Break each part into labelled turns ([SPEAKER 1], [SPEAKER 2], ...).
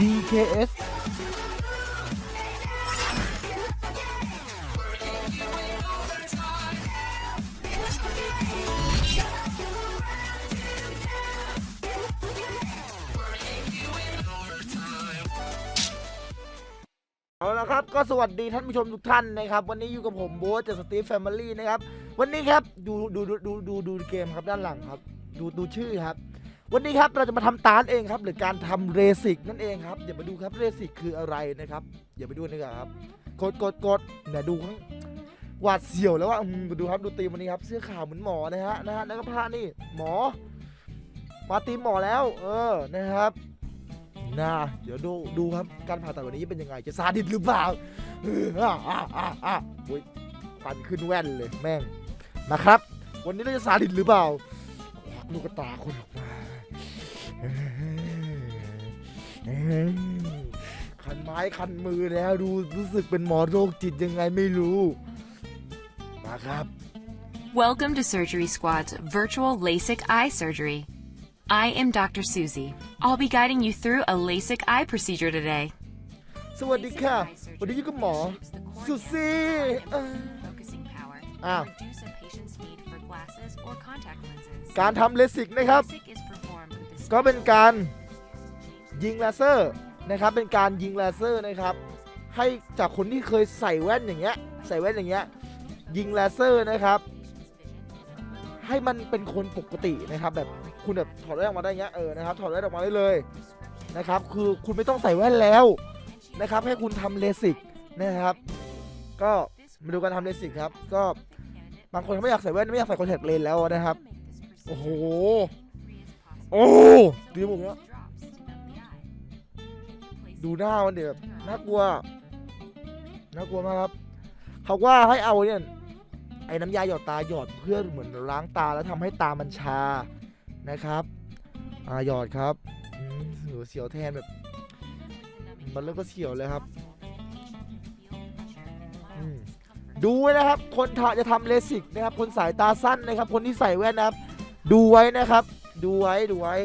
[SPEAKER 1] DKS เอาละครับ ก็สวัสดีท่านผู้ชมทุกท่านนะครับ วันนี้อยู่กับผมโบ๊ทจากสตีฟแฟมิลี่นะครับ วันนี้ครับ ดูดูดูดูดูดูเกมครับด้านหลังครับ ดูดูชื่อครับ วันนี้ครับเราจะมาทำตาร์เองครับ หรือการทำเรสิกนั่นเองครับอย่ามาดูครับเรสิกคืออะไรนะครับอย่าไปดูดีกว่ครับกดกดกดเนี่ยดูข้างหวาดเสียวแล้วว่าดูครับดูตีมวันนี้ครับ เสื้อขาวเหมือนหมอนะฮะนะฮะแล้วก็ผ้านี่หมอ มาตีมหมอแล้ว เออนะครับนะเดี๋ยวดูดูครับการผ่าตัดวันนี้เป็นยังไงจะซาดิสหรือเปล่าอออะอะอะอะโอ้ยฟันขึ้นแว่นเลยแม่งนะครับ วันนี้เราจะซาดิสหรือเปล่าควักลูกตาคนออกมา คันไม้คันมือแล้วดูรู้สึกเป็นหมอโรคจิตยังไงไม่รู้ มาครับ
[SPEAKER 2] Welcome to Surgery Squad's virtual LASIK eye surgery. I am Dr. Susie. I'll be guiding you through a LASIK eye procedure today.
[SPEAKER 1] สวัสดีค่ะ วันนี้อยู่กับหมอสุซี่เอ่อ
[SPEAKER 2] Focusing power
[SPEAKER 1] Ah.
[SPEAKER 2] to reduce a patient's need for glasses or contact lenses.
[SPEAKER 1] การทำเลสิกนะครับ ก็เป็นการยิงเลเซอร์นะครับเป็นการยิงเลเซอร์นะครับ ให้จากคนที่เคยใส่แว่นอย่างเงี้ยใส่แว่นอย่างเงี้ยยิงเลเซอร์นะครับ ให้มันเป็นคนปกตินะครับแบบคุณแบบถอดแว่นออกมาได้เงี้ยเออนะครับถอดแว่นออกมาได้เลยนะครับ คือคุณไม่ต้องใส่แว่นแล้วนะครับ ให้คุณทำเลสิกนะครับ ก็มาดูการทำเลสิกครับ ก็บางคนเขาไม่อยากใส่แว่นไม่อยากใส่คอนแทคเลนส์แล้วนะครับ โอ้โห โอ้ดีผมเนี้ยดูหน้ามันเดี๋ยวน่ากลัวน่ากลัวมากครับเขาว่าให้เอาเนี่ยไอ้น้ำยาหยอดตาหยอดเพื่อเหมือนล้างตาแล้วทำให้ตามันชานะครับอ่าหยอดครับอืมโหเสียวแทนแบบมันเริ่มก็เสียวเลยครับดูไว้นะครับ คนทะจะทำเลสิกนะครับ คนสายตาสั้นนะครับ คนที่ใส่แว่นนะครับ ดูไว้นะครับ ดูไว้ดูไว้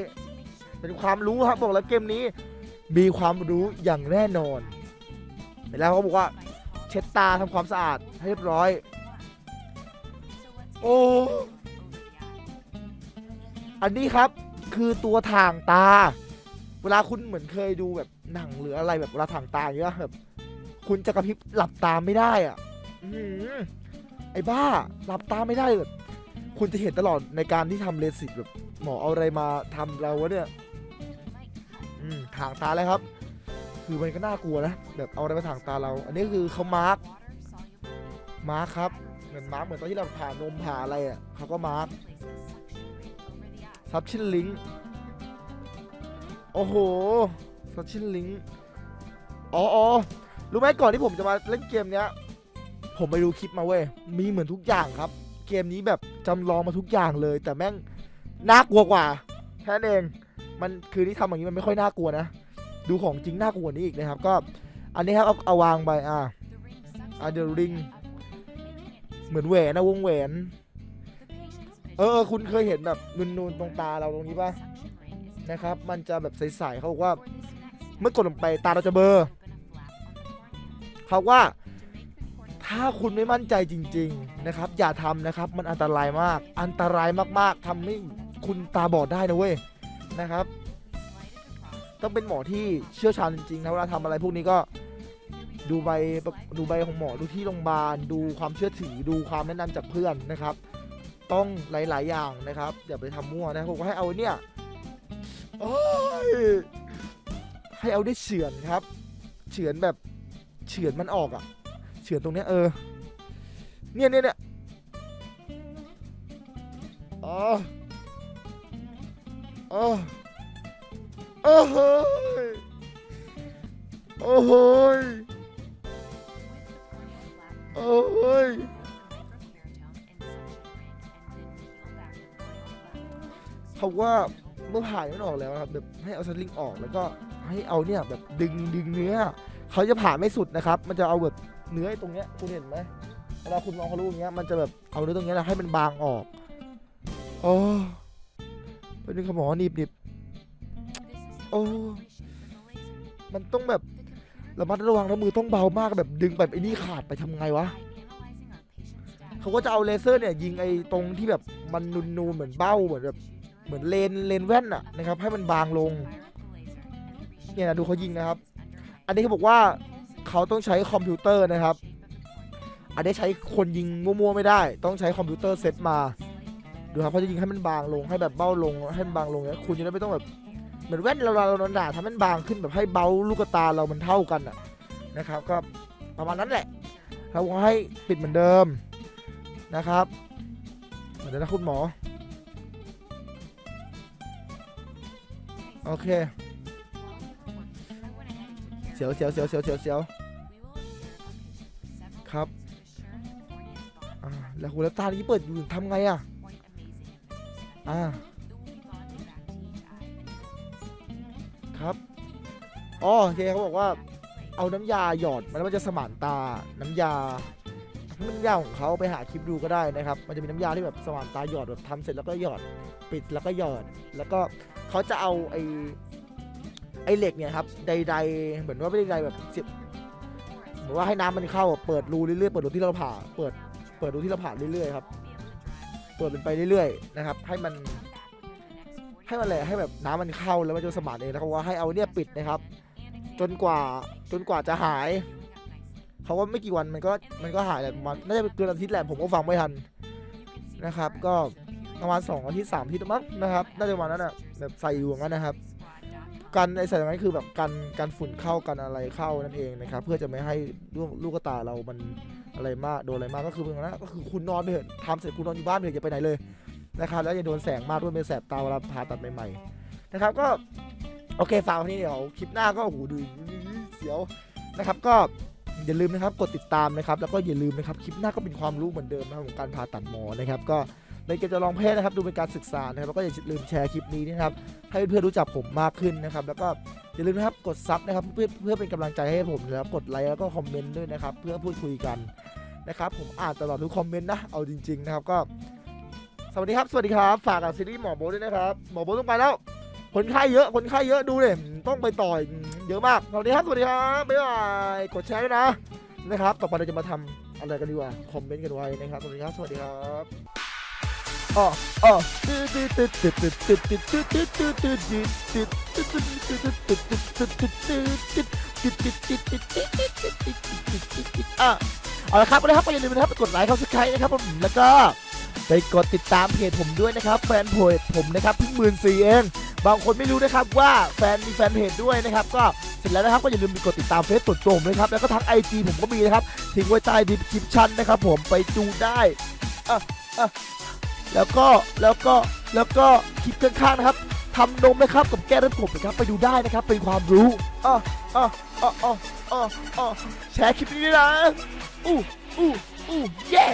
[SPEAKER 1] เป็นความรู้ครับบอกแล้วเกมนี้ มีความรู้อย่างแน่นอนแล้วเขาบอกว่า เช็ดตาทำความสะอาดให้เรียบร้อย โอ้อันนี้ครับคือตัวถ่างตา เวลาคุณเหมือนเคยดูแบบหนังหรืออะไรแบบเวลาถ่างตาอย่างเงี้ยแบบคุณจะกระพริบหลับตาไม่ได้อะไอ้บ้า หลับตาไม่ได้แบบ คุณจะเห็นตลอดในการที่ทำเลสิกแบบหมอเอาอะไรมาทำเราวะเนี่ยอืมถ่างตาเลยครับ คือมันก็น่ากลัวนะแบบเอาอะไรมาถ่างตาเรา อันนี้คือเขามาร์กมาร์กครับเหมือนมาร์กเหมือนตอนที่เราผ่านมผ่าอะไรอะเขาก็มาร์กซับชินลิงโอ้โหซับชินลิงอ๋ออ๋อรู้ไหมก่อนที่ผมจะมาเล่นเกมเนี้ย ผมไปดูคลิปมาเว้ยมีเหมือนทุกอย่างครับ เกมนี้แบบ จำลองมาทุกอย่างเลย แต่แม่งน่ากลัวกว่า แค่นั้นเองมันคือที่ทำอย่างนี้มันไม่ค่อยน่ากลัวนะ ดูของจริงน่ากลัวนี้อีกนะครับ ก็อันนี้ครับเอาเอาวางไปอ่าอ่าเดอริงเหมือนแหวนนะวงแหวน เออคุณเคยเห็นแบบนูนๆตรงตาเราตรงนี้ป่ะนะครับ มันจะแบบใสๆเขาบอกว่า เมื่อกดลงไปตาเราจะเบลอเขาว่า ถ้าคุณไม่มั่นใจจริง ๆนะครับ อย่าทำนะครับ มันอันตรายมาก อันตรายมากๆทำให้คุณตาบอดได้นะเว้ยนะครับ ต้องเป็นหมอที่เชี่ยวชาญจริงๆนะเวลาทำอะไรพวกนี้ก็ดูใบดูใบของหมอดูที่โรงพยาบาล ดูความเชื่อถือดูความแนะนำจากเพื่อนนะครับ ต้องหลาย ๆ อย่างนะครับอย่าไปทำมั่วนะผมก็ให้เอาเนี่ยโอ้ยให้เอาได้เฉือนครับ เฉือนแบบเฉือนมันออกอะ เฉือนตรงเนี้ยเออเนี่ยเนี่ยเนี่ยอ๋ออ๋อโอ้โหโอ้โหโอ้โหยเขาว่าเมื่อผ่ามันออกแล้วนะครับแบบให้เอาสลิงออกแล้วก็ให้เอาเนี่ยแบบดึงดึงเนื้อเขาจะผ่าไม่สุดนะครับ มันจะเอาแบบ เนื้อตรงเนี้ยคุณเห็นไหมเวลาคุณมองเขารู้อย่างเงี้ยมันจะแบบเอาเนื้อตรงเนี้ยนะให้มันบางออกโอ้เป็นขมอหนีบหนีบโอ้มันต้องแบบระมัดระวังนะมือต้องเบามากแบบดึงแบบไอ้นี่ขาดไปทำไงวะเขาก็จะเอาเลเซอร์เนี่ยยิงไอ้ตรงที่แบบมันนูนๆเหมือนเบ้าเหมือนแบบเหมือนเลนเลนแว่นอะนะครับให้มันบางลงเนี่ยนะดูเขายิงนะครับ อันนี้เขาบอกว่า เขาต้องใช้คอมพิวเตอร์นะครับ อันนี้ใช้คนยิงมั่วๆไม่ได้ ต้องใช้คอมพิวเตอร์เซตมา ดูครับเขาจะยิงให้มันบางลงให้แบบเบ้าลงให้มันบางลงเนี่ยคุณจะได้ไม่ต้องแบบเหมือนแว่นเราเราหนาทำให้มันบางขึ้นแบบให้เบ้าลูกตาเรามันเท่ากันอะนะครับก็ประมาณนั้นแหละเราก็ให้ปิดเหมือนเดิมนะครับเดี๋ยวนะคุณหมอ โอเค เสียวเสียวเสียวเสียวเสียวเสียวครับอ่าแล้วหูแล้วตานี้เปิดอยู่ทำไงอะอ่าครับอ๋อโอเคเขาบอกว่าเอาน้ำยาหยอดมันมันจะสมานตา น้ำยาน้ำยาของเขาไปหาคลิปดูก็ได้นะครับ มันจะมีน้ำยาที่แบบสมานตาหยอดแบบทำเสร็จแล้วก็หยอดปิดแล้วก็หยอด แล้วก็เขาจะเอาไอ้ ไอเหล็กเนี่ยครับใดๆเหมือนว่าไม่ได้ใดแบบเสียบเหมือนว่าให้น้ำมันเข้าเปิดรูเรื่อยๆเปิดรูที่เราผ่าเปิดเปิดรูที่เราผ่าเรื่อยๆครับเปิดมันไปเรื่อยๆนะครับ ให้มัน ให้มันแหละให้แบบน้ำมันเข้าแล้วมันจะสมานเองนะครับว่าให้เอาเนี่ยปิดนะครับ จนกว่าจนกว่าจะหายเขาว่าไม่กี่วันมันก็มันก็หายแหละมันน่าจะเกินอาทิตย์แหละผมก็ฟังไม่ทันนะครับ ก็ประมาณสองอาทิตย์สามอาทิตย์มั้งนะครับ น่าจะประมาณนั้นอะแบบใส่อยู่งั้นนะครับ กันไอใส่อย่างนั้นคือแบบกันกันฝุ่นเข้ากันอะไรเข้านั่นเองนะครับเพื่อจะไม่ให้ลูกลูกตาเรามันอะไรมากโดนอะไรมากก็คืออย่างนั้นก็คือคุณนอนไปเถอะทำเสร็จคุณนอนอยู่บ้านไปเถอะอย่าไปไหนเลยนะครับแล้วอย่าโดนแสงมากด้วยไม่แสบตาเวลาผ่าตัดใหม่ๆนะครับก็โอเคฝากวันนี้เดี๋ยวคลิปหน้าก็โอ้โหดูเสียวนะครับก็อย่าลืมนะครับกดติดตามนะครับแล้วก็อย่าลืมนะครับคลิปหน้าก็เป็นความรู้เหมือนเดิมนะครับของการผ่าตัดหมอนะครับก็ ในเกมจะลองเพศนะครับดูเป็นการศึกษานะครับแล้วก็อย่าลืมแชร์คลิปนี้นะครับให้เพื่อนๆรู้จักผมมากขึ้นนะครับ แล้วก็อย่าลืมนะครับกดซับนะครับเพื่อเพื่อเป็นกำลังใจให้ผมนะครับกดไลค์แล้วก็คอมเมนต์ด้วยนะครับ เพื่อพูดคุยกันนะครับ ผมอ่านตลอดทุกคอมเมนต์นะเอาจริง ๆ นะครับก็ สวัสดีครับสวัสดีครับ ฝากกับซีรีส์หมอโบด้วยนะครับหมอโบต้องไปแล้วคนไข้เยอะคนไข้เยอะดูเลยต้องไปต่อยเยอะมากสวัสดีครับสวัสดีครับบ๊ายบายกดแชร์ด้วยนะนะครับ ต่อไปเราจะมาทำอะไรกันดีกว่าคอมเมนต์กันไว้นะครับสวัสดีครับสวัสดีครับ อ๋ออ๋อเอาละครับก็นะครับก็อย่าลืมนะครับไปกดไลค์เข้าสกายนะครับผมแล้วก็ไปกดติดตามเพจผมด้วยนะครับ แฟนเพจผมนะครับพิ่งหมื่นสี่เองบางคนไม่รู้นะครับว่าแฟนมีแฟนเพจด้วยนะครับ ก็เสร็จแล้วนะครับก็อย่าลืมไปกดติดตามเฟซส่วนตัวผมนะครับแล้วก็ทักไอจีผมก็มีนะครับทิ้งไว้ใต้ดีสคริปชั่นนะครับ ผมไปดูได้อะอะ แล้วก็แล้วก็แล้วก็คลิปข้างๆนะครับทำนมนะครับกับแก้เลือดผมนะครับไปดูได้นะครับเป็นความรู้อะอะอะอะอะอะแชร์คลิปนี้ด้วยนะอู้อู้อู้เย้